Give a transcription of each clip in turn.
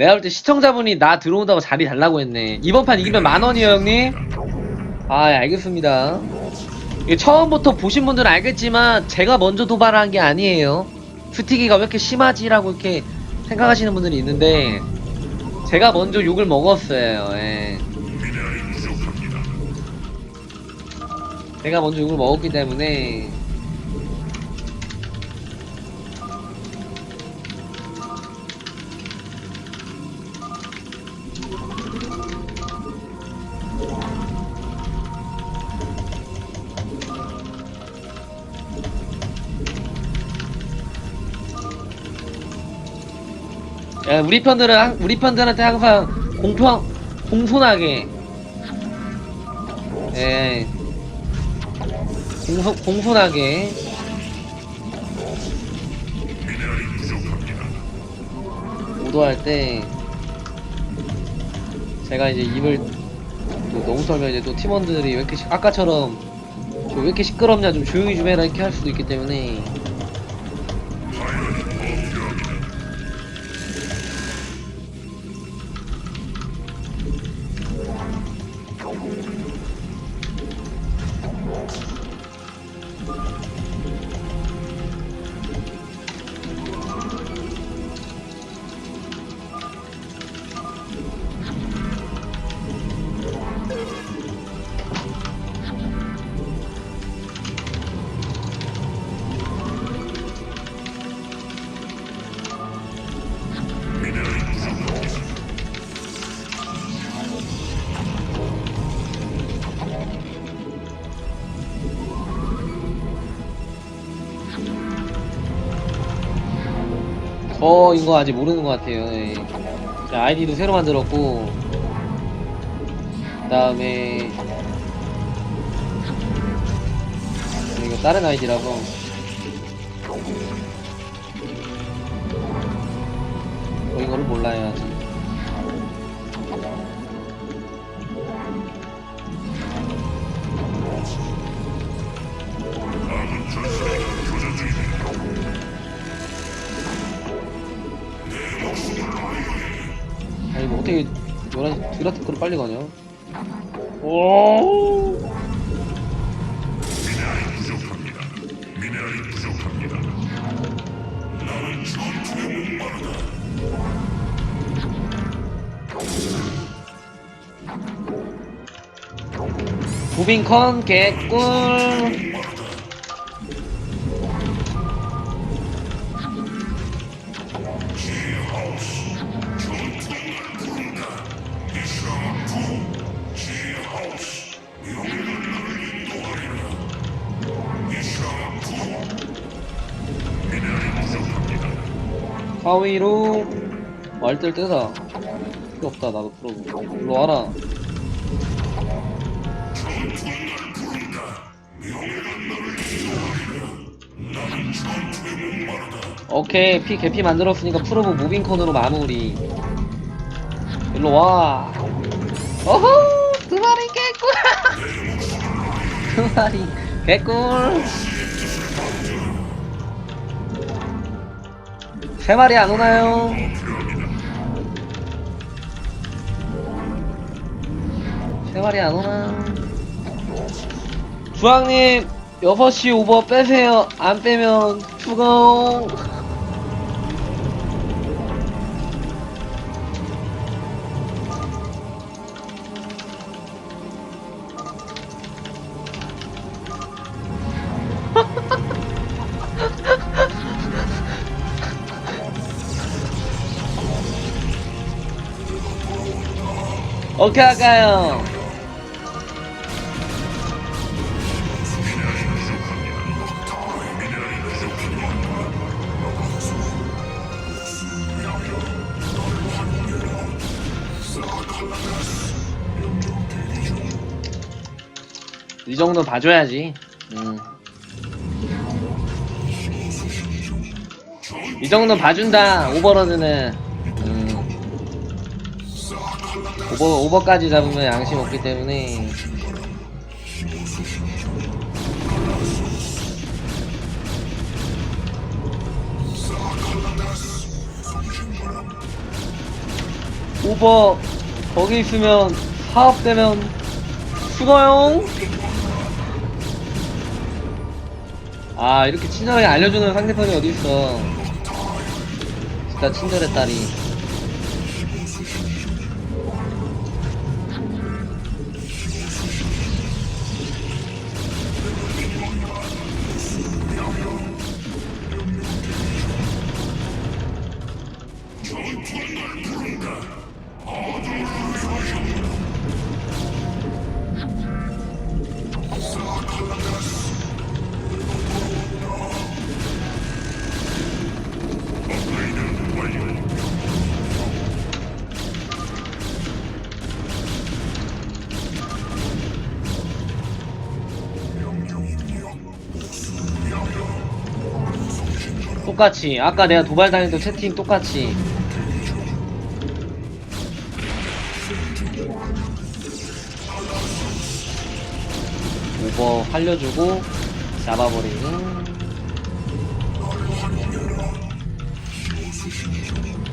내가 볼 때 시청자분이 나 들어온다고 자리 달라고 했네. 이번 판 이기면 만 원이요, 형님? 아, 예, 알겠습니다. 처음부터 보신 분들은 알겠지만, 제가 먼저 도발한 게 아니에요. 스티기가 왜 이렇게 심하지라고 이렇게 생각하시는 분들이 있는데, 제가 먼저 욕을 먹었어요, 예. 제가 먼저 욕을 먹었기 때문에, 예, 우리 편들은 항- 우리 편들한테 항상 공평 공손하게. 예. 공손 공손하게. 오도할 때 제가 이제 입을 또 너무 털면 이제 또 팀원들이 왜 이렇게 시- 아까처럼 저왜 이렇게 시끄럽냐 좀 조용히 좀 해라 이렇게 할 수도 있기 때문에 저인 거 아직 모르는 것 같아요. 예. 자, 아이디도 새로 만들었고, 그 다음에, 이거 다른 아이디라서, 저 이거를 몰라요, 아직. 아 어떻게, 11시 드라트크를 빨리 가냐? 오! 무빙컨 개꿀 가위로 말들 뜨다. 필요 없다 나도 풀어보 일로 와라. 오케이 피 개피 만들었으니까 프로보 무빙컨으로 마무리. 일로 와. 어허! 두 마리 개꿀! 두 마리 개꿀 세 마리 안 오나요? 세 마리 안 오나? 주황님 6시 오버 빼세요 안 빼면 죽어 오케이 할까요? 이 정도 봐줘야지. 음. 이 정도 봐준다. 오버로드는. 오버 오버까지 잡으면 양심 없기 때문에. 오버 거기 있으면 사업되면 죽어요 아 이렇게 친절하게 알려주는 상대편이 어딨어? 진짜 친절했다리 똑같이. 아까 내가 도발당했던 채팅 똑같이. 오버 살려주고 잡아버리는 Sufrimiento.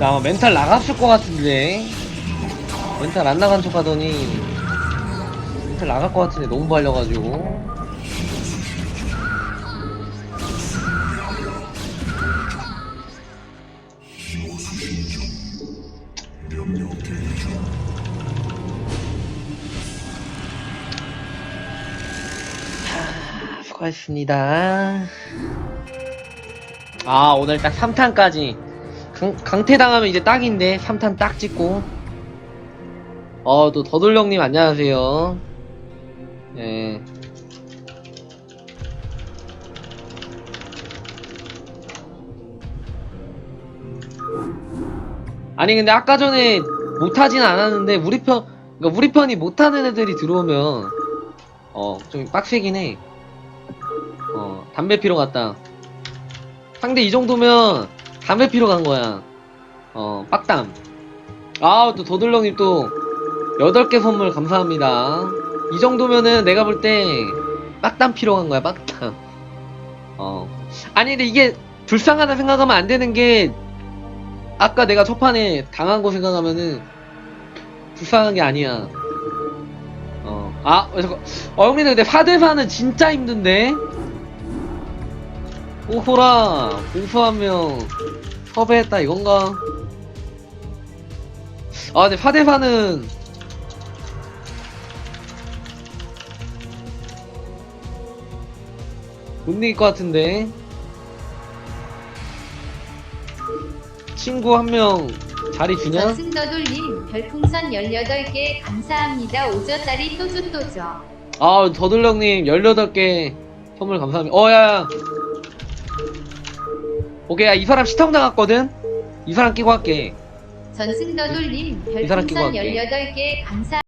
나 멘탈 나갔을 것 같은데. 멘탈 안 나간 척 하더니 멘탈 나갈 것 같은데 너무 발려가지고. 하, 수고하셨습니다. 아 오늘 딱 3탄까지 강, 강퇴당하면 이제 딱인데 3탄 딱 찍고. 어 또 더돌령님 안녕하세요. 예. 아니 근데 아까 전에 못하진 않았는데 우리 편 그러니까 우리 편이 못하는 애들이 들어오면 어 좀 빡세긴 해어 담배 피러 갔다. 상대 이 정도면 담배 피러 간 거야. 어, 빡담. 아, 또 도들렁님 또, 8개 선물 감사합니다. 이 정도면은 내가 볼 때, 빡담 피러 간 거야, 빡담. 어. 아니, 근데 이게, 불쌍하다 생각하면 안 되는 게, 아까 내가 첫판에 당한 거 생각하면은, 불쌍한 게 아니야. 어. 아, 어, 잠깐. 어, 형님, 근데 파대파는 진짜 힘든데? 오호라, 명 섭외했다, 이건가? 아, 근데 파대파는 못 이길 것 같은데? 친구 한 명 자리 주냐? 전승더돌님 별풍선 18개 감사합니다. 오저짜리 또주또저. 아, 더들령님 18개 선물 감사합니다. 어, 야, 야. 오케이, 야, 이 사람 시청 당했거든? 이 사람 끼고 할게. 전승더돌님 이 사람 끼고 별풍선 할게. 18개 감사